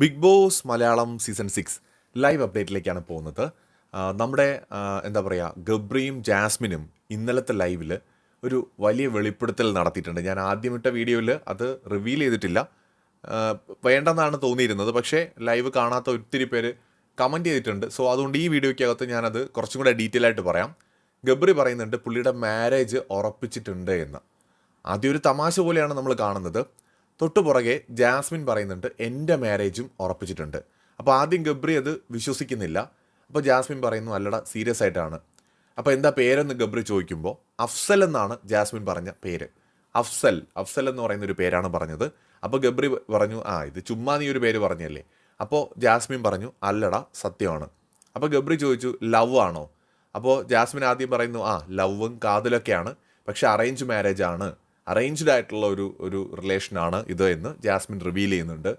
Bigg Boss Malayalam season six live അപ്ഡേറ്റിലേക്കാണ് പോകുന്നത്. നമ്മുടെ എന്താ പറയുക ഗബ്രിയും ജാസ്മിനും ഇന്നലത്തെ ലൈവിൽ ഒരു വലിയ വെളിപ്പെടുത്തൽ നടത്തിയിട്ടുണ്ട്. ഞാൻ ആദ്യമിട്ട വീഡിയോയിൽ അത് റിവീൽ ചെയ്തിട്ടില്ല. വേണ്ടെന്നാണ് തോന്നിയിരുന്നത്. പക്ഷേ ലൈവ് കാണാത്ത ഒത്തിരി പേര് കമന്റ് ചെയ്തിട്ടുണ്ട്. സോ അതുകൊണ്ട് ഈ വീഡിയോയ്ക്കകത്ത് ഞാനത് കുറച്ചും കൂടെ ഡീറ്റെയിൽ ആയിട്ട് പറയാം. ഗബ്രി പറയുന്നുണ്ട് പുള്ളിയുടെ മാരേജ് ഉറപ്പിച്ചിട്ടുണ്ട് എന്ന്. ആദ്യം ഒരു തമാശ പോലെയാണ് നമ്മൾ കാണുന്നത്. തൊട്ടു പുറകെ ജാസ്മിൻ പറയുന്നുണ്ട് എന്റെ മാരേജും ഉറപ്പിച്ചിട്ടുണ്ട്. അപ്പോൾ ആദ്യം ഗബ്രി അത് വിശ്വസിക്കുന്നില്ല. അപ്പോൾ ജാസ്മിൻ പറയുന്നു അല്ലട സീരിയസ് ആയിട്ടാണ്. അപ്പോൾ എന്താ പേരെന്ന് ഗബ്രി ചോദിക്കുമ്പോൾ അഫ്സൽ എന്നാണ് ജാസ്മിൻ പറഞ്ഞ പേര്. അഫ്സൽ അഫ്സൽ എന്ന് പറയുന്ന ഒരു പേരാണ് പറഞ്ഞത്. അപ്പോൾ ഗബ്രി പറഞ്ഞു ആ ഇത് ചുമ്മാ നീ ഒരു പേര് പറഞ്ഞല്ലേ. അപ്പോൾ ജാസ്മിൻ പറഞ്ഞു അല്ലട സത്യമാണ്. അപ്പോൾ ഗബ്രി ചോദിച്ചു ലവ് ആണോ? അപ്പോൾ ജാസ്മിൻ ആദ്യം പറയുന്നു ആ ലവും കാതലൊക്കെയാണ് പക്ഷേ അറേഞ്ച് മാരേജ് ആണ് അറേഞ്ച്ഡ് ആയിട്ടുള്ള ഒരു ഒരു റിലേഷനാണ് ഇത് എന്ന് ജാസ്മിൻ റിവീൽ ചെയ്യുന്നുണ്ട്.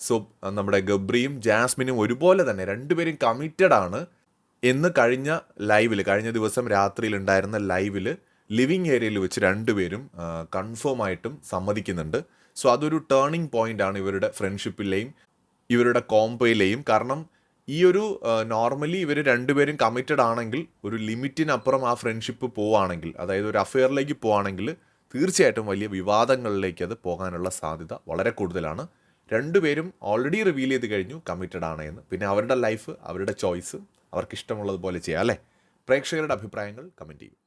സോ നമ്മുടെ ഗബ്രിയും ജാസ്മിനും ഒരുപോലെ തന്നെ രണ്ടുപേരും കമ്മിറ്റഡ് ആണ് എന്ന് കഴിഞ്ഞ ലൈവിൽ കഴിഞ്ഞ ദിവസം രാത്രിയിൽ ഉണ്ടായിരുന്ന ലൈവിൽ ലിവിങ് ഏരിയയിൽ വെച്ച് രണ്ടുപേരും കൺഫേം ആയിട്ടും സമ്മതിക്കുന്നുണ്ട്. സോ അതൊരു ടേണിംഗ് പോയിന്റ് ആണ് ഇവരുടെ ഫ്രണ്ട്ഷിപ്പിലെയും ഇവരുടെ കോംബോയിലെയും കാരണം ഈ ഒരു നോർമലി ഇവർ രണ്ടുപേരും കമ്മിറ്റഡ് ആണെങ്കിൽ ഒരു ലിമിറ്റിനപ്പുറം ആ ഫ്രണ്ട്ഷിപ്പ് പോവുകയാണെങ്കിൽ അതായത് ഒരു അഫെയറിലേക്ക് പോവുകയാണെങ്കിൽ തീർച്ചയായിട്ടും വലിയ വിവാദങ്ങളിലേക്ക് അത് പോകാനുള്ള സാധ്യത വളരെ കൂടുതലാണ്. രണ്ടുപേരും ഓൾറെഡി റിവീൽ ചെയ്ത് കഴിഞ്ഞു കമ്മിറ്റഡ് ആണ് എന്ന്. പിന്നെ അവരുടെ ലൈഫ് അവരുടെ ചോയ്സ് അവർക്ക് ഇഷ്ടമുള്ളതുപോലെ ചെയ്യാം അല്ലേ? പ്രേക്ഷകരുടെ അഭിപ്രായങ്ങൾ കമന്റ് ചെയ്യും.